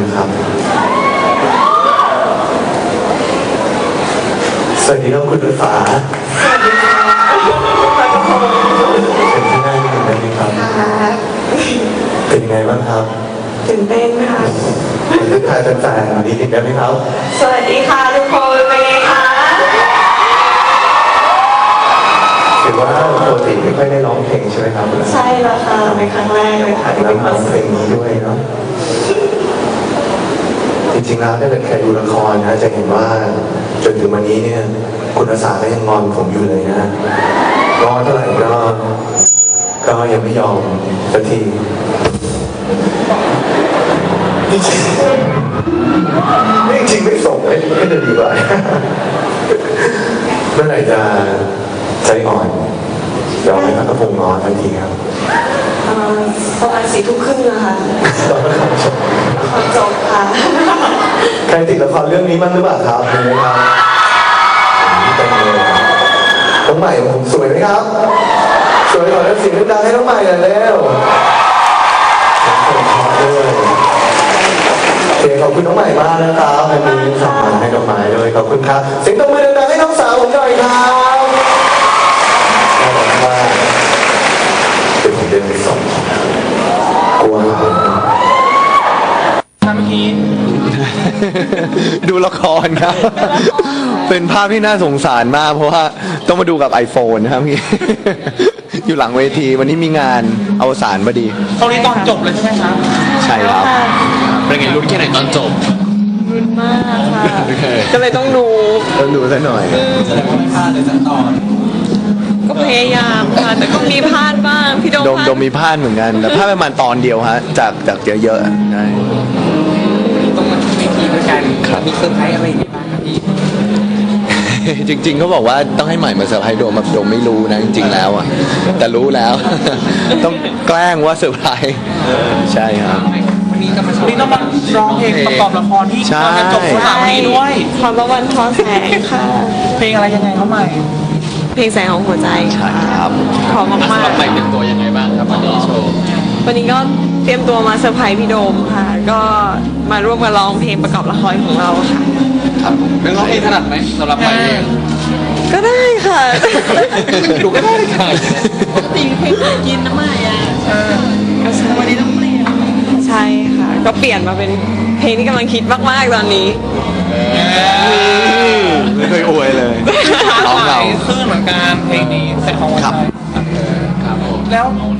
นะครับสวัสดีครับคุณฟ้าเป็นที่นั่งอยู่นนี้ครับ เป็นไงบ้างครับตื่นเต้นค่ะถ่ายแฟนๆดีจริงได้ไหมครับ สวัสดีค่ะทุกคนเป็นไงคะถือว่าปกติไม่ค่อยได้ร้องเพลงใช่ไหมครับ ใช่แล้วค่ะเป็นครั้งแรกเลยค่ะที่เป็นคอนเสิร์ตนี้ด้วยเนาะ จริงๆแล้วถ้าเกิดใครดูละครนะจะเห็นว่าจนถึงวันนี้เนี่ย คุณอาสาก็ยังงอนผมอยู่เลยนะงอนเท่าไหร่ก็ก็ยังไม่ยอมสักทีจริงจริงไม่ส่งไม่ไม่จะดีกว่าเมื่อไหร่จะใจอ่อนยอมให้พระกระพงนอนทันทีครับ เอ่อประมาณสี่ทุ่มครึ่งนะคะตอนนั้นครับขอจบค่ะใครติดละครเรื่องนี้บ้างหรือเปล่าครับมีไหมครับพี่เต็มเลยน้องใหม่ของผมสวยไหมครับ สวยก่อนแล้วเสียงดังๆให้น้องใหม่หน่อยเร็วขอบคุณครับด้วยโอเคขอบคุณน้องใหม่มากนะครับวันนี้สั่งมาให้ดอกไม้ด้วยขอบคุณครับเสียงตบมือดังๆให้น้องสาวผมหน่อยครับ เมื่อกี้ดูละครครับ เป็นภาพที่น่าสงสารมาก เพราะว่าต้องมาดูกับ iPhone นะครับพี่ อยู่หลังเวทีวันนี้มีงานอวสานพอดีตรงนี้ตอนจบเลยใช่ไหมครับใช่ครับเป็นไงลุ้นแค่ไหนตอนจบรุนมากค่ะ ก็เลยต้องดูต้องดูซะหน่อยแสดงว่าไม่พลาดเลยสักตอน ก็พยายามค่ะ แต่ก็มีพลาดบ้าง พี่โดมโดมพลาดโดมมีพลาดเหมือนกัน แต่พลาดประมาณตอนเดียวฮะ จากจากเยอะๆ ด้วยกันมีเซอร์ไพรส์อะไรอย่างเงี้ยบ้างครับพี่จริงๆเขาบอกว่าต้องให้ใหม่มาเซอร์ไพรส์โดมแบบโดมไม่รู้นะจริงๆแล้วอะ แต่รู้แล้ว ต้องแกล้งว่าเซอร์ไพรส์ใช่ครับ วันนี้ก็มาวันนี้ต้องมาร้องเพลงประกอบละครที่ใช่ตอนจะจบสนามนี้ด้วยความประวันทอแสงค่ะ เพลงอะไรยังไงเขาใหม่เพลงแสงของหัวใจใช่ค่ะครับ พร้อมแล้วมากสำหรับใหม่เตรียมตัวยังไงบ้างครับวันนี้โชว์ๆวันนี้ก็ เตรียมตัวมาเซอร์ไพรส์พี่โดมค่ะ ก็มาร่วมกันร้องเพลงประกอบละครของเราค่ะ ครับผมเป็นร้องเพลงถนัดไหมสำหรับใหม่เองก็ได้ค่ะ ดูก็ได้ค่ะปกติเพลงกินน้ำใหม่อะก็ใช่วันนี้ต้องเปลี่ยนใช่ค่ะ ก็เปลี่ยนมาเป็นเพลงที่กำลังคิดมาก ๆ ตอนนี้ไม่เคยอวยเลยท้าน้องทาเรายขึ้นเหมือนกันเพลงนี้เสร็จของวันครับใจครับผมแล้วผู้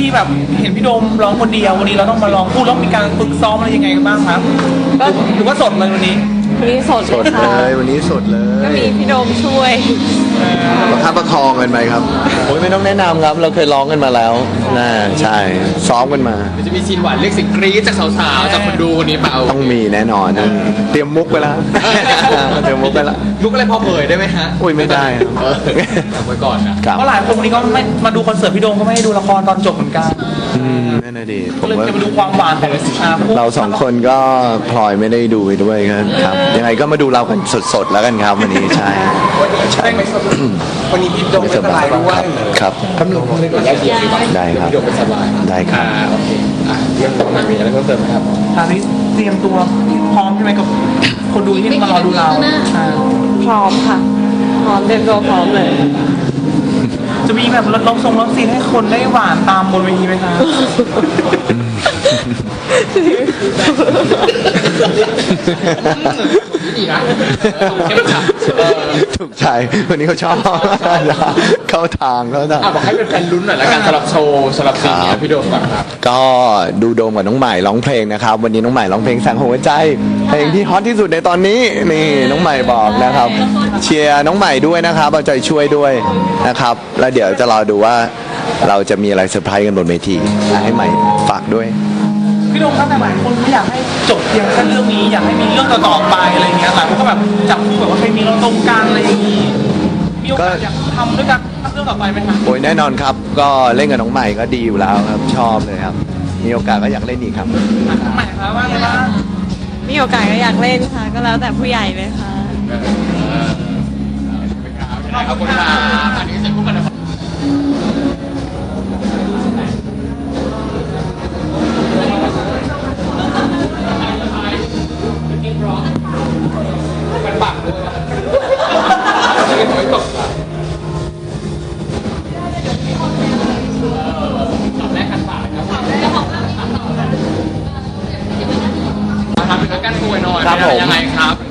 ที่แบบเห็นพี่โดมร้องคนเดียววันนี้เราต้องมาร้องพูดแล้วมีการฝึกซ้อมอะไรยังไงกันบ้างครับก็ หรือว่าสดเลยวันนี้ วันนี้สดสดเลยเลค่ะยวันนี้สดเลก็ยมีพี่โดมช่วย ประคับประคองกันไปครับโอ้ยไม่ต้องแนะนำครับ เราเคยร้องกันมาแล้วน่าใช่ซ้อมกันมาเดี๋ยวจะมีซีนหวานเรียกเสียงกรี๊ดจากสาวๆจากคนดูคนนี้เปล่าต้องมีแน่นอนเตรียมมุกไปแล้วเตรียมมุกไปแล้ว ลุกอะไรพอเผยได้ไหมฮะอุ้ยไม่ได้ครับ เออเอาไว้ก่อนนะ ครับเพราะหลายคนวันนี้ก็ไม่มาดูคอนเสิร์ตพี่โดมก็ไม่ได้ดูละครตอนจบเหมือนกันอืมนั่นน่ะดีผก็มเลยว่าจะมาดูความหวานของอ่าคู่เราสองคนก็พลอยไม่ได้ดูไปด้วยครับ ยังไงก็มาดูเรากันสดๆแล้วกันครับวันนี้ใช่ใช่วันนี้พี่โดมไม่สบายด้วย ครับคำนึงคำนึงแยกเดียวดีกว่าได้ครับพี่โดมไม่สบายได้ครับอ่าโอเคอะเรื่องต่อมามีอะไรเพิ่มเติมไหมครับตอนนี้เตรียมตัวพร้อมใช่ไหมกับคนดูที่มารอดูเราอ่าพร้อมค่ะ พร้อมเต็มตัวพร้อมเลย จะมีแบบลดทรงลดซีนให้คนได้หวานตามบนเวทีไหมคะ ดีนะเข้มขัดเออถูกใจวันนี้เขาชอบเข้าทางเข้าทาง อะบอกให้เป็นแฟนลุ้นหน่อยละกันสำหรับโชว์สำหรับซีนเนี้ยพี่โดมก่อนครับ ก็ดูโดมกับน้องใหม่ร้องเพลงนะครับ วันนี้น้องใหม่ร้องเพลงแสงหัวใจ เพลงที่ฮอตที่สุดในตอนนี้นี่น้องใหม่บอกนะครับ เชียร์น้องใหม่ด้วยนะครับเอาใจช่วยด้วยนะครับ แล้วเดี๋ยวจะรอดูว่าเราจะมีอะไรเซอร์ไพรส์กันบนเวทีให้ใหม่ฝากด้วย พี่โดมครับแต่หลายคนไม่อยากให้จบเพียงแค่เรื่องนี้ อยากให้มีเรื่องต่อๆไปอะไรเงี้ยหลายคนก็แบบจับคู่แบบว่าเคยมีเราตรงกลางอะไรอย่างนี้มีโอกาสอยากทำด้วยกันทำเรื่องต่อไปไหมคะโอ้ยแน่นอนครับ ก็เล่นกับน้องใหม่ก็ดีอยู่แล้วครับ ชอบเลยครับ มีโอกาสก็อยากเล่นอีกครับ ใหม่ครับว่าไงบ้างมีโอกาสก็อยากเล่นค่ะ ก็แล้วแต่ผู้ใหญ่เลยค่ะ ขอบคุณครับอันนี้เสร็จคู่กันนะ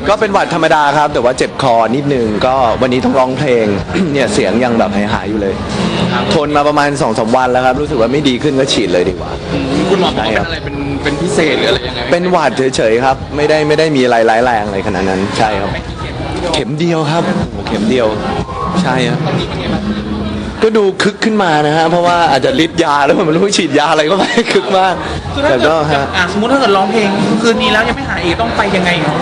ก็เป็นหวัดธรรมดาครับ แต่ว่าเจ็บคอนิดนึงก็วันนี้ต้องร้องเพลง เนี่ยเสียงยังแบบหายๆอยู่เลยทนมาประมาณ2อสวันแล้วครับ รู้สึกว่าไม่ดีขึ้นก็ฉีดเลยดีกว่า คุณหมอบอกว่าใช่คเป็รันบอะไรเป็นเป็นพิเศษหรืออะไรยังไงเป็นหวัดเฉยๆครับ ไม่ได้ไม่ได้มีอะไรร้ายแรงอะไรขนาดนั้นใช่ครับ เข็มเดียวครับโอ้โหเข็มเดียว ใช่ครับก็ดูคึกขึ้นมานะฮะเพราะว่าอาจจะฤทธิ์ยาแล้วผมไม่รู้ว่าฉีดยาอะไรก็ไปคึกมากคือถ้าแต่เกิก็ดฮะ อะสมมติถ้าเกิดร้องเพลงคืนนี้แล้วยังไม่หายอีกต้องไปยังไงครับ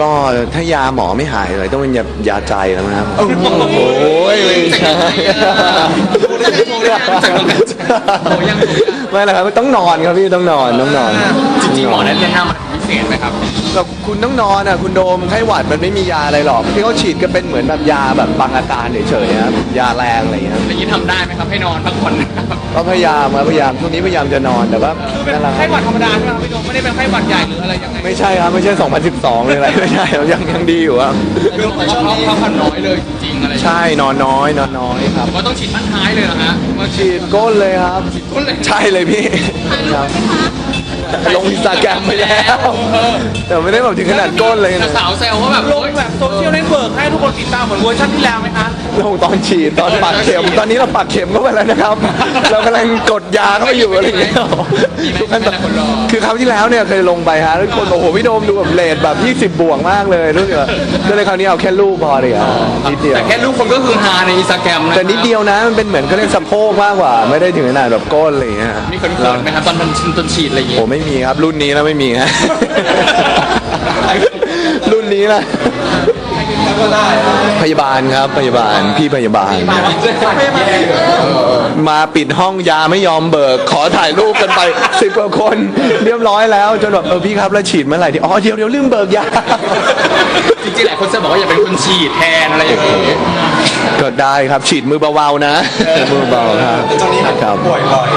ก็ถ้ายาหมอไม่หายเลยต้องเป็นยายาใจแล้วนะครับ โอ้โหไม่ใช่ไม่หรอกครับต้องนอนครับพี่ต้องนอนต้องนอน จริงๆหมอแนะนำอะไรพิเศ ษไหมครับ แบบคุณต้องนอนอะคุณโดมไข้หวัดมันไม่มียาอะไรหรอกที่เขาฉีดก็เป็นเหมือนแบบยาแบบบางอาการเฉยๆครับยาแรงอะไรอย่างเงี้ยอย่างนี้ทำได้ไหมครับให้นอนพักผ่อนนะครับก็พยายามครับพยายามช่วงนี้พยายามจะนอนแต่ว่าคือเป็นนั่นแหละคไข้รับหวัดธรรมดาใช่ไหมครับพี่โดมไม่ได้เป็นไข้หวัดใหญ่หรืออะไรยังไงไม่ใช่ครับไม่ใช่ 2012เลยอะไรไม่ใช่ครับยังยังดีอยู่ครับคือบอกว่าเขาพักผ่อนน้อยเลยจริงๆอะไรอย่างเงี้ยใช่นอนน้อยนอนน้อยครับว่าต้องฉีดบ้านท้ายเลยเหรอฮะว่าฉีฉีดดก้นเลยครับ ก้นเลย ใช่เลยพี่ครับ ลงอินสตาแกรมไปแล้ว แต่ไม่ได้แบบถึงขนาดก้นเลยแต่นะ สาวแซวว่าแบบลงแบบโซเชียลเน็ตเวิร์กให้ทุกคนติดตามเหมือนเวอร์ชันที่แล้วไหมคะ ลงตอนฉีดตอนปักเข็ม ตอนนี้เราปักเข็มเข้าไปแล้วนะครับ เรากำลังกดยาเข้าไปอยู่อะไรอย่างเงี้ยทุกขั้นตอนคือคราวที่แล้วเนี่ยเคยลงไปฮะแล้วคนบอกโอ้โหพี่โดมดูแบบเลทแบบ 20 บวกมากเลยรู้สึกว่าก็เลยคราวนี้เอาแค่รูปพอเลยอะนิดเดียว แต่แค่ลูกคนก็คือฮาในอินสตาแกรมนะแต่นิดเดียวนะมันเป็นเหมือนเขาเรียกสะโพกมากกว่า ไม่ได้ถึงขนาดแบบก้นอะไรอย่างเงี้ยมีคนเขินไหมครับตอนมันตอนฉีดอะไรอย่างเงี้โอ้ยไม่มีครับรุ่นนี้แล้วไม่มีฮะรุ่นนี้นะ พยาบาลครับพยาบาลพี่พยาบาล มาปิดห้องยาไม่ยอมเบิก ขอถ่ายรูปกันไปสิบกว่าคนเรียบร้อยแล้ว จนแบบเออพี่ครับแล้วฉีดเมื่อไหร่ที่อ๋อเดี๋ยวเดี๋ยวลืมเบิกยาจริงๆหลายคนจะบอกว่าอย่าเป็นคนฉีดแทนอะไรอย่างเงี้ยก็ได้ครับฉีดมือเบาๆนะมือเบาๆครับตอนนี้ครับป่วยบ่อย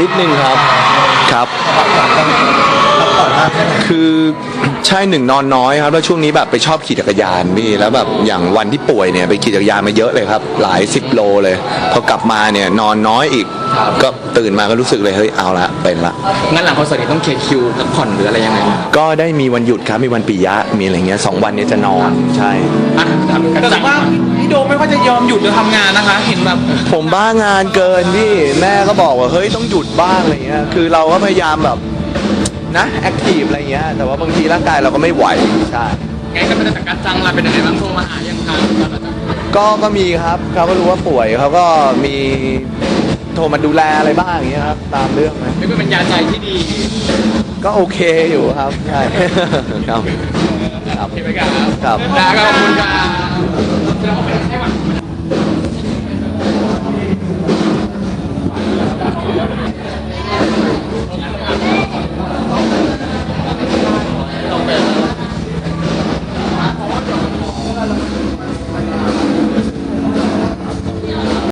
นิดนึงครับ ครับ คือใช่หนึ่งนอนน้อยครับแล้วช่วงนี้แบบไปชอบขี่จักรยานพี่แล้วแบบอย่างวันที่ป่วยเนี่ยไปขี่จักรยานมาเยอะเลยครับ หลายสิบโลเลยพอกลับมาเนี่ยนอนน้อยอีก ก็ตื่นมาก็รู้สึกเลยเฮ้ยเอาละเป็นละ งั้นหลังคอนเสิร์ตนี้ต้องเคลียร์คิวพักผ่อนหรืออะไรยังไงไหมก็ได้มีวันหยุดครับมีวันปิยะมีอะไรเงี้ยสองวันเนี้จะนอนใช่ อะถามกันแต่จัถือว่าพี่โดมไม่ค่อยจะยอมหยุดจะทำงานนะคะ เห็นแบบ ผมบ้างานเกินพี่แม่ก็บอกว่าเฮ้ยต้องหยุดบ้างอะไรเงี้ยคือเราก็พยายามแบบนะแอคทีฟอะไรเงี้ยแต่ว่าบางทีร่างกายเราก็ไม่ไหวใช่ไงก็เป็นแต่การจังเราเป็นยังไงบ้างโทรมาหายังครับก็ก็มีครับเขาก็รู้ว่าป่วยเขาก็มีโทรมาดูแลอะไรบ้างอย่างเงี้ยครับตามเรื่องนะไม่เป็นยาใจที่ดี ก็โอเคอยู่ครับใช่ครับครับโอเคไหมครับครับได้ครับขอบคุณครับ